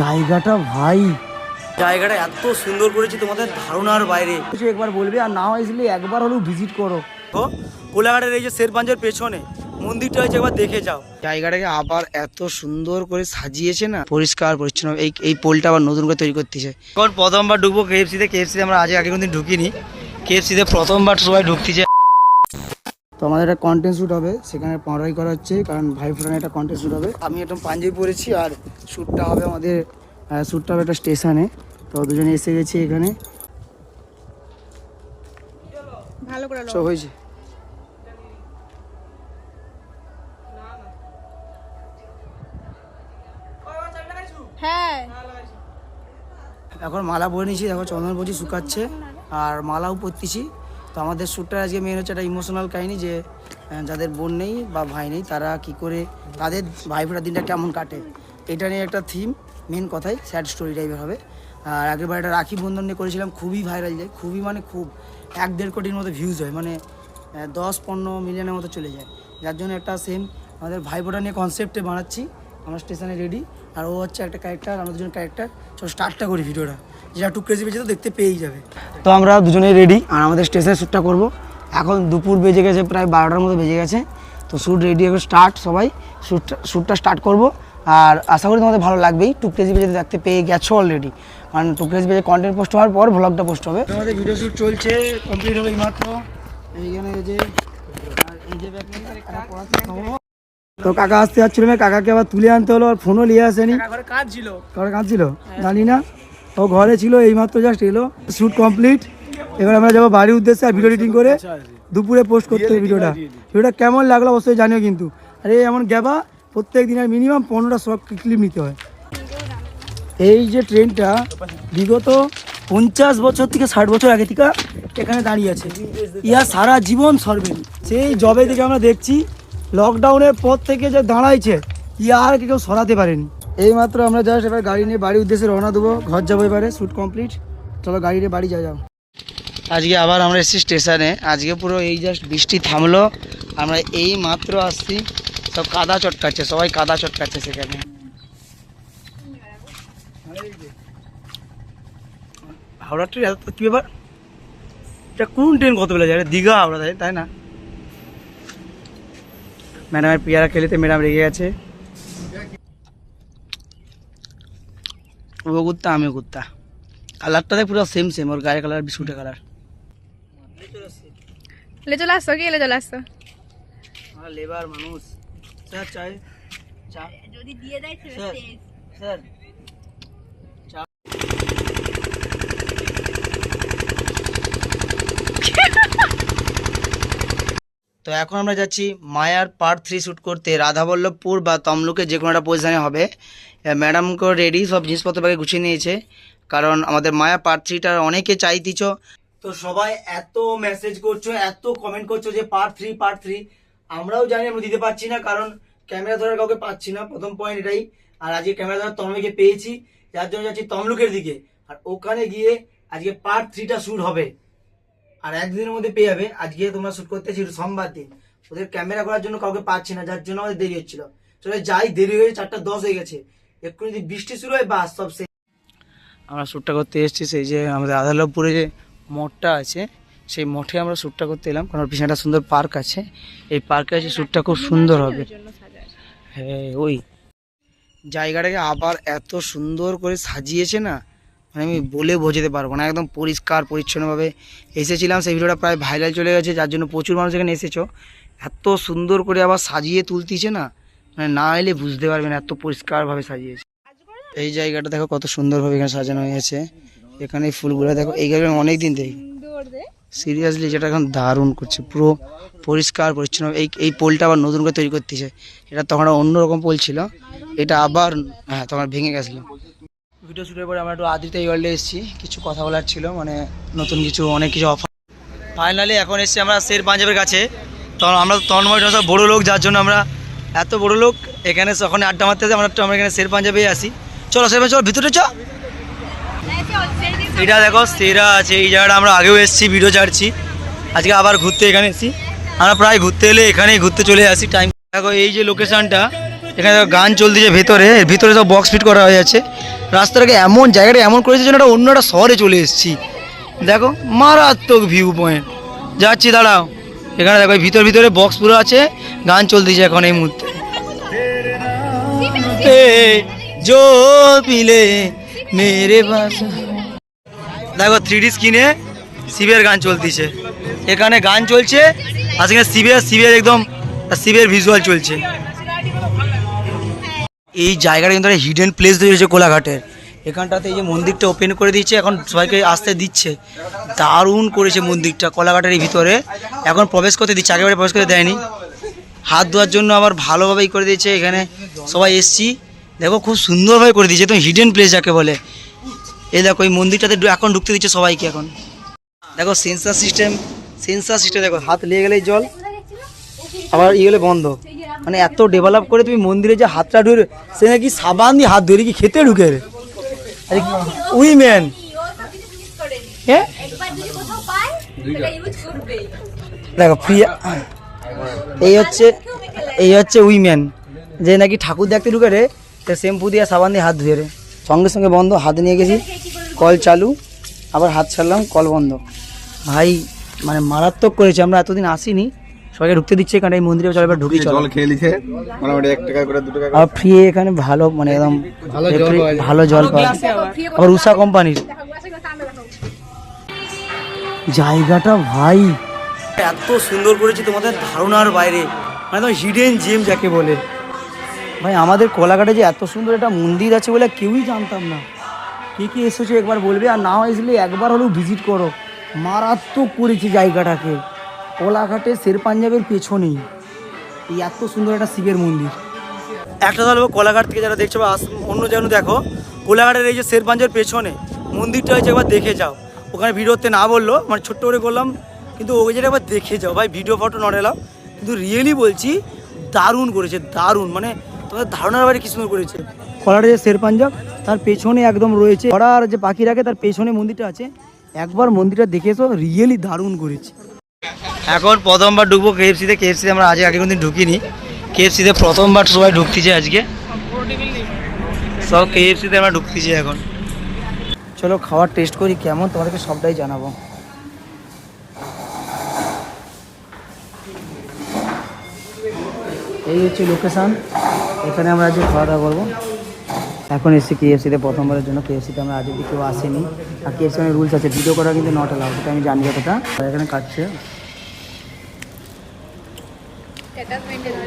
জায়গাটা ভাই। জায়গাটা এত সুন্দর করেছি তোমাদের ধারণার বাইরে। কিছু একবার বলবে আর না হয়েছিল একবার হলেও ভিজিট করো। তো কোলাঘাটের এই যে শেরপাঞ্জের পেছনে মন্দিরটা হয়েছে একবার দেখে যাও। জায়গাটাকে আবার এত সুন্দর করে সাজিয়েছে না পরিষ্কার পরিচ্ছন্ন এই এই পোলটা আবার নতুন করে তৈরি করতেছে। এখন প্রথমবার ঢুকবো কেএফসিতে কেএফসিতে আমরা আগে আগে কোনদিন ঢুকিনি। কেএফসিতে প্রথমবার সবাই ঢুকতেছে। তো আমাদের একটা কন্টেন্ট শ্যুট হবে সেখানে পড়াই করা হচ্ছে কারণ ভাই ফোটানে একটা কন্টেন্ট শ্যুট হবে। আমি একটা পাঞ্জাবি পরেছি আর শ্যুটটা হবে আমাদের শ্যুটটা হবে একটা স্টেশনে তো দুজনে এসে গেছি এখানে। ভালো করে হয়েছে। হ্যাঁ। এখন মালা পরে নিয়েছি দেখো চন্দন বলছি শুকাচ্ছে। আর মালাও পরতেছি। তো আমাদের শ্যুটটা আজকে মেন হচ্ছে একটা ইমোশনাল কাহিনী যে যাদের বোন নেই বা ভাই নেই, তারা কি করে, তাদের ভাই ফোটার দিনটা কেমন কাটে, এটা নিয়ে একটা থিম মেন কথাই স্যাড স্টোরি টাইপের হবে। আর আগের বার একটা রাখি বন্ধন নিয়ে করেছিলাম, খুবই ভাইরাল যায়, খুবই মানে খুব, এক দেড় কোটির মতো ভিউজ হয় মানে দশ পনেরো মিলিয়নের মতো চলে যায়। যার জন্য একটা সেম আমাদের ভাই ফোটা নিয়ে কনসেপ্টে বানাচ্ছি, আমরা স্টেশনে রেডি আর ও হচ্ছে একটা ক্যারেক্টার আমরা দুজন ক্যারেক্টার চলো স্টার্টটা করি ভিডিওটা। যেটা টুক ক্রেজি পেয়েছে তো দেখতে পেয়েই যাবে। তো আমরা দুজনেই রেডি আর আমাদের স্টেশনে শ্যুটটা করব। এখন দুপুর বেজে গেছে প্রায় বারোটার মতো বেজে গেছে। তো শ্যুট রেডি এখন স্টার্ট সবাই। শ্যুটটা শ্যুটটা স্টার্ট করব। আর আশা করি তোমাদের ভালো লাগবেই। টুক ক্রেজি পেজে দেখতে পেয়ে গেছো অলরেডি কারণ টুক ক্রেজি পেজে কন্টেন্ট পোস্ট হওয়ার পর ভ্লগটা পোস্ট হবে। আমাদের ভিডিও শ্যুট চলছে কমপ্লিট হবে এইমাত্র। এইখানে এই যে এই যে তো কাকা আসতে যাচ্ছিল না কাকাকে আবার তুলে আনতে হলো আর ফোনও নিয়ে আসেনি। ঘরে কাজ ছিল। কাঁদছিল জানি না। ও ঘরে ছিল এইমাত্র জাস্ট এলো। শ্যুট কমপ্লিট এবার আমরা যাব বাড়ির উদ্দেশ্যে আর ভিডিও এডিটিং করে দুপুরে পোস্ট করতে হবে ভিডিওটা। ভিডিওটা কেমন লাগল অবশ্যই জানিও কিন্তু। আরে এমন গ্যাবা প্রত্যেক দিনের মিনিমাম পনেরোটা সব ক্লিপ নিতে হয়। এই যে ট্রেনটা বিগত পঞ্চাশ বছর থেকে ষাট বছর আগে থেকে এখানে দাঁড়িয়ে আছে। ইয়া সারা জীবন সরবে সেই জবে থেকে আমরা দেখছি লকডাউনের পর থেকে যে দাঁড়াইছে ইয়া আর কেউ সরাতে পারেনি। এই মাত্র আমরা জাস্ট এবার গাড়ি নিয়ে বাড়ির উদ্দেশ্যে রওনা দেবো ঘর যাব এবারে শ্যুট কমপ্লিট চলো গাড়ি নিয়ে বাড়ি যা যাও আজকে আবার আমরা এসেছি স্টেশনে। আজকে পুরো এই জাস্ট বৃষ্টি থামলো। আমরা এই মাত্র আসছি। সব কাদা চটকাচ্ছে সবাই কাদা চটকাচ্ছে সেখানে। হাওড়া ট্রেন এত কি ব্যাপার? এটা কোন ট্রেন কত বেলা যায় দীঘা হাওড়া তাই না? ম্যাডামের পেয়ারা খেলিতে ম্যাডাম রেগে গেছে ও কুত্তা আমি কুত্তা কালারটা দেখ পুরো সেম সেম ওর গায়ের কালার বিস্কুটের কালার লে চলে আসো কি লে চলে আসো লেবার মানুষ স্যার চাই চা যদি দিয়ে দেয় স্যার স্যার তো এখন আমরা যাচ্ছি মায়ার পার্ট থ্রি শ্যুট করতে। রাধাবল্লভপুর বা তমলুকে যে কোনো একটা পজিশানে হবে। ম্যাডামকে রেডি সব জিনিসপত্র ব্যাগে গুছিয়ে নিয়েছে। কারণ আমাদের মায়া পার্ট থ্রিটা অনেকে চাইতিছ তো সবাই এত মেসেজ করছ, এত কমেন্ট করছ যে পার্ট থ্রি পার্ট থ্রি আমরাও জানি, আমরা দিতে পারছি না, কারণ ক্যামেরা ধরার কাউকে পাচ্ছি না। প্রথম পয়েন্ট এটাই। আর আজকে ক্যামেরা ধরার তমলুকে পেয়েছি। যার জন্য যাচ্ছি তমলুকের দিকে। আর ওখানে গিয়ে আজকে পার্ট থ্রিটা শ্যুট হবে। আর একদিনের মধ্যে পেয়ে যাবে। আজকে তোমরা শুট করতে ছিল সোমবার দিন। ওদের ক্যামেরা করার জন্য কাউকে পাচ্ছি না, যার জন্য আমাদের দেরি হচ্ছিল। চলে যাই, দেরি হয়ে চারটা দশ হয়ে গেছে। একটু যদি বৃষ্টি শুরু হয়, বাস, সব শেষ। আমরা শ্যুটটা করতে এসেছি, সেই যে আমাদের আদালতপুরে যে মঠটা আছে, সেই মঠে আমরা শ্যুটটা করতে এলাম। কারণ পিছনে একটা সুন্দর পার্ক আছে। এই পার্কে আছে শ্যুটটা খুব সুন্দর হবে। হ্যাঁ ওই জায়গাটাকে আবার এত সুন্দর করে সাজিয়েছে না মানে আমি বলে বোঝাতে পারব না, একদম পরিষ্কার, পরিচ্ছন্নভাবে এসেছিলাম। সেই ভিডিওটা প্রায় ভাইরাল চলে গেছে, যার জন্য প্রচুর মানুষ এখানে এসেছ। এত সুন্দর করে আবার সাজিয়ে তুলতিছে না মানে না এলে বুঝতে পারবে না, এত পরিষ্কারভাবে সাজিয়েছে। এই জায়গাটা দেখো কত সুন্দরভাবে এখানে সাজানো হয়েছে। এখানে ফুলগুলো দেখো, এই গাড়ি অনেক দিন দেখি। সিরিয়াসলি যেটা এখন দারুণ করছে, পুরো পরিষ্কার, পরিচ্ছন্ন। এই এই পোলটা আবার নতুন করে তৈরি করতেছে। এটা তখন অন্যরকম পোল ছিল। এটা আবার হ্যাঁ তখন ভেঙে গেছিল। ভিডিও শুটের পরে আমরা একটু আদিতে ওয়ার্ল্ডে এসেছি। কিছু কথা বলার ছিল মানে নতুন কিছু, অনেক কিছু অফার ফাইনালি এখন এসেছি আমরা শের পাঞ্জাবের কাছে। তখন আমরা তন্ময় সব বড়ো লোক, যার জন্য আমরা এত বড় লোক। এখানে ওখানে আড্ডা মারতে আমরা আমরা এখানে শের পাঞ্জাবেই আসি। চলো, শের পাঞ্জাব চলো ভিতরে চ। এটা দেখো সেরা আছে, এই জায়গাটা আমরা আগেও এসেছি ভিডিও ছাড়ছি। আজকে আবার ঘুরতে এখানে এসেছি। আমরা প্রায় ঘুরতে এলে এখানেই ঘুরতে চলে আসি। টাইম দেখো, এই যে লোকেশনটা এখানে গান চলতেছে ভেতরে ভিতরে সব বক্স ফিট করা হয়ে যাচ্ছে রাস্তাটাকে এমন জায়গাটা এমন করেছে যেন একটা অন্য একটা শহরে চলে এসেছি। দেখো, মারাত্মক ভিউ পয়েন্ট যাচ্ছি, দাঁড়াও। এখানে দেখো ভিতর ভিতরে বক্স পুরো আছে। গান চলতেছে এখন এই মুহূর্তে। জো পিলে দেখো থ্রি স্ক্রিনে শিবের গান চলতেছে। এখানে গান চলছে সেখানে শিবের শিবের একদম শিবের ভিজুয়াল চলছে। এই জায়গাটা কিন্তু একটা হিডেন প্লেস তৈরি হয়েছে কোলাঘাটের। এখানটাতে এই যে মন্দিরটা ওপেন করে দিচ্ছে এখন সবাইকে আসতে দিচ্ছে। দারুণ করেছে মন্দিরটা কোলাঘাটের ভিতরে। এখন প্রবেশ করতে দিচ্ছে আগেবারে প্রবেশ করতে দেয়নি। হাত ধোয়ার জন্য আবার ভালোভাবেই করে দিয়েছে, এখানে সবাই এসছি। দেখো খুব সুন্দরভাবে করে দিয়েছে, একদম হিডেন প্লেস যাকে বলে। এই দেখো, এই মন্দিরটাতে এখন ঢুকতে দিচ্ছে সবাইকে এখন। দেখো সেন্সার সিস্টেম সেন্সার সিস্টেম দেখো, হাত লেগে গেলেই জল, আবার ইয়ে গেলে বন্ধ। মানে এত ডেভেলপ করে তুমি মন্দিরে যে হাতটা ঢুকে সে নাকি সাবান দিয়ে হাত ধরে কি খেতে ঢুকে উইমেন হ্যাঁ দেখো, প্রিয়া, এই হচ্ছে এই হচ্ছে উইমেন যে নাকি ঠাকুর দেখতে ঢুকে রে, সে শ্যাম্পু দিয়ে সাবান দিয়ে হাত ধুয়ে রে। সঙ্গে সঙ্গে বন্ধ, হাত নিয়ে গেছি, কল চালু, আবার হাত ছাড়লাম, কল বন্ধ। ভাই মানে মারাত্মক করেছে, আমরা এতদিন আসিনি। সবাইকে ঢুকতে দিচ্ছে কারণ এই মন্দিরে চলো এবার ঢুকি চলো। জল খেয়ে লিখে মোটামুটি এক টাকা করে দু টাকা আর ফ্রি এখানে ভালো মানে একদম ভালো জল পাওয়া। আবার। উষা কোম্পানির জায়গাটা ভাই। এত সুন্দর করেছি তোমাদের ধারণার বাইরে। মানে একদম হিডেন জেম যাকে বলে। ভাই আমাদের কোলাঘাটে যে এত সুন্দর একটা মন্দির আছে বলে কেউই জানতাম না। কে কে এসেছ একবার বলবে? আর না এসলে একবার হলেও ভিজিট করো। মারাত্মক করেছে জায়গাটাকে। কোলাঘাটে শের পাঞ্জাবের পেছনেই। এই এত সুন্দর একটা শিবের মন্দির। একটা ধরো কোলাঘাট থেকে যারা দেখছ বা অন্য যেন দেখো কোলাঘাটের এই যে শের পাঞ্জাবের পেছনে মন্দিরটা হয়েছে একবার দেখে যাও। ওখানে ভিডিওতে না বলল মানে ছোট্ট করে করলাম কিন্তু ওই যেটা একবার দেখে যাও। ভাই ভিডিও ফটো নট এলাম কিন্তু রিয়েলি বলছি দারুণ করেছে দারুণ। মানে তোমাদের ধারণার বাইরে কি সুন্দর করেছে। কলার যে শের পাঞ্জাব তার পেছনে একদম রয়েছে কড়ার যে পাখি রাখে তার পেছনে মন্দিরটা আছে একবার মন্দিরটা দেখে এসো রিয়েলি দারুণ করেছে। এখন প্রথমবার ঢুকবো কেএফসিতে কেএফসিতে আমরা আগে আগে কোনদিন ঢুকিনি। কেএফসিতে প্রথমবার সবাই ঢুকতেছে আজকে। সব কেএফসিতে আমরা ঢুকতেছি এখন। চলো খাবার টেস্ট করি, কেমন? তোমাদেরকে সবটাই জানাব। এই হচ্ছে লোকেশান এখানে আমরা আজকে খাওয়া দাওয়া করব। এখন এসেছি কেএফসিতে প্রথমবারের জন্য। কেএফসিতে আমরা আজ অব্দি কেউ আসেনি। আর কেএফসি অনেক রুলস আছে ভিডিও করা কিন্তু নট অ্যালাউড সেটা আমি জানি আর এখানে কাটছে। অ্যাটাচমেন্টে ধরে রুমালের উপরে রেখে